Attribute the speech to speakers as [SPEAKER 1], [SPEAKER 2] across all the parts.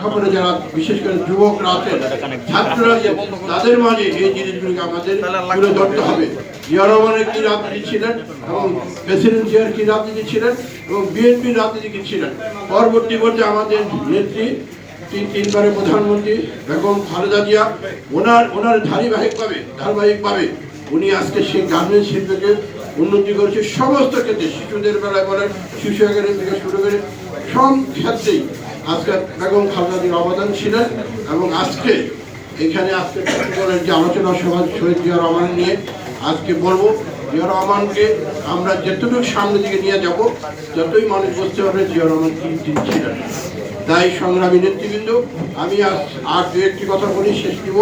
[SPEAKER 1] খবরে যারা বিশেষ করে যুবকরা আছেন, ছাত্ররা তাদের মাঝে এই জিনিসগুলোকে আমাদের তুলে ধরতে হবে। জিয়া কি রাজনীতি ছিলেন এবং প্রেসিডেন্ট জিয়ার কি রাজনীতি ছিলেন এবং বিএনপির রাজনীতি কি ছিলেন? পরবর্তী পর্যায়ে আমাদের নেত্রী, তিন, তিনবারের প্রধানমন্ত্রী বেগম খালেদা জিয়া, ওনার ওনার ধারাবাহিকভাবে ধারাবাহিকভাবে উনি আজকে সেই গার্মেন্টস শিল্পকে উন্নতি করেছে। সমস্ত ক্ষেত্রে শিশুদের বেলায় বলেন, শিশু একাডেমি থেকে শুরু করে সব ক্ষেত্রেই আজকে বেগম খালেদা জিয়ার অবদান ছিলেন এবং আজকে এখানে আজকে চট্টগ্রামের যে আলোচনা সভা শহীদ জিয়া রহমান নিয়ে আজকে বলব, জিয়া রহমানকে আমরা যতটুকু সামনের দিকে নিয়ে যাব, যতই মানুষ বুঝতে পারবে জিয়া রহমান কি ছিলেন। তাই সংগ্রামী নেতৃবৃন্দ, আমি আজ আর দু একটি কথা বলি, শেষ দিব।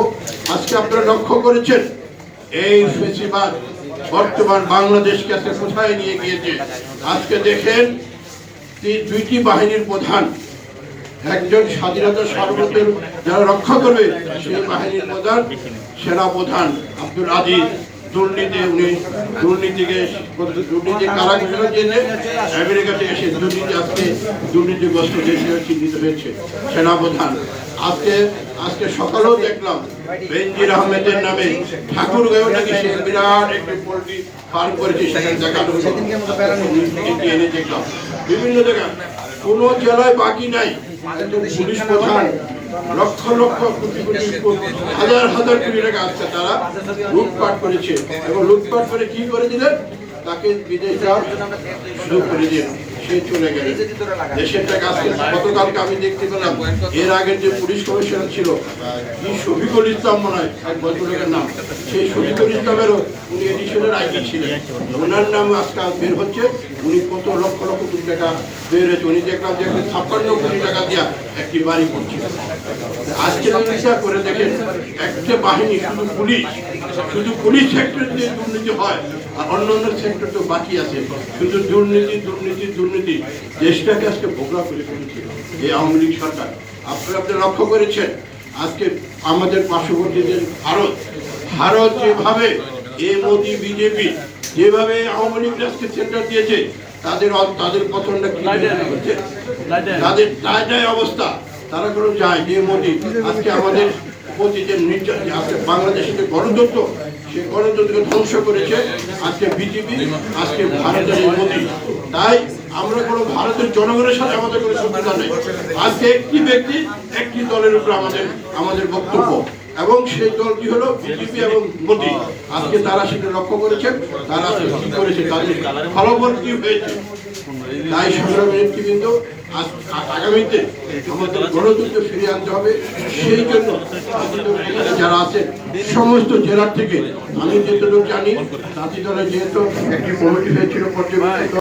[SPEAKER 1] আজকে আপনারা লক্ষ্য করেছেন, এই ফেসিবাদ বর্তমান বাংলাদেশকে আজকে কোথায় নিয়ে গিয়েছে? আজকে দেখেন দুইটি বাহিনীর প্রধান একজন স্বাধীনতা সার্বভৌমত্বের যারা রক্ষা করবে সেই বাহিনীর প্রধান সেনা প্রধান আব্দুল আজিজ। দুর্নীতি উনি, দুর্নীতিকে, দুর্নীতি কারা ঘোষণা দিয়েছে? আমেরিকা থেকে এসে দুর্নীতি আজকে দুর্নীতিগ্রস্ত দেশ চিহ্নিত হয়েছে, সেনাপ্রধান। আজকে আজকে সকালেও দেখলাম বেনজির আহমেদের নামে ঠাকুর গায়েও নাকি সে বিরাট একটি পোল্ট্রি ফার্ম করেছে, সেখানে দেখানো এনে দেখলাম। বিভিন্ন জায়গায় কোনো জেলায় বাকি নাই। পুলিশ প্রধান লক্ষ লক্ষ কোটি কোটি হাজার হাজার কোটি টাকা আসছে তারা লুটপাট করেছে। এবং লুটপাট করে কি করে দিলেন? তাকে বিদেশ যাওয়ার সুযোগ করে দিলেন। সে চলে গেলেন দেশের টাকা আজকে গতকালকে আমি দেখতে পেলাম এর আগের যে পুলিশ কমিশনার ছিল কি শফিকুল ইসলাম মনে হয় এক ভদ্রলোকের নাম সেই শফিকুল ইসলামেরও উনি এডিশনের আইডি ছিলেন। ওনার নাম আজকে বের হচ্ছে। উনি কত লক্ষ লক্ষ কোটি টাকা বের হয়েছে। উনি দেখলাম যে একটা ছাপ্পান্ন কোটি টাকা দিয়া একটি বাড়ি করছে। আজকে করে দেখেন একটা বাহিনী শুধু পুলিশ শুধু পুলিশ সেক্টরে যে দুর্নীতি হয় আর অন্য অন্য সেক্টর তো বাকি আছে। শুধু দুর্নীতি দুর্নীতি দুর্নীতি। দেশটাকে আজকে ভোগলা করে ফেলেছে এই আওয়ামী লীগ সরকার। আপনারা আপনি লক্ষ্য করেছেন? আজকে আমাদের পার্শ্ববর্তী দেশ ভারত ভারত যেভাবে এ মোদি বিজেপি যেভাবে আওয়ামী লীগ আজকে সেন্টার দিয়েছে তাদের তাদের পতনটা তাদের যায় অবস্থা। তারা কোনো যায় যে মোদি। আজকে আমাদের প্রতি যে নির্যাতন আজকে বাংলাদেশের গণতন্ত্র গণতন্ত্রকে ধ্বংস করেছে। আজকে বিজেপি, আজকে ভারতের মোদি তাই আমরা কোনো ভারতের জনগণের সাথে আমাদের কোনো শত্রুতা নেই। আজকে একটি ব্যক্তি একটি দলের উপর আমাদের আমাদের বক্তব্য। এবং সেই দলটি হলো? বিজেপি এবং মোদি। আজকে তারা সেটা লক্ষ্য করেছেন। তারা কি করেছে তাদের ফলাফল কি হয়েছে? তাই সংগ্রামী নেতৃবৃন্দ আগামীতে আমাদের গণতন্ত্র ফিরিয়ে আনতে হবে। সেই জন্য যারা আছে সমস্ত জেলার থেকে আমি যেটুকু জানি তাঁতি দলের যেহেতু একটি কমিটি হয়েছিল পর্যবেক্ষণ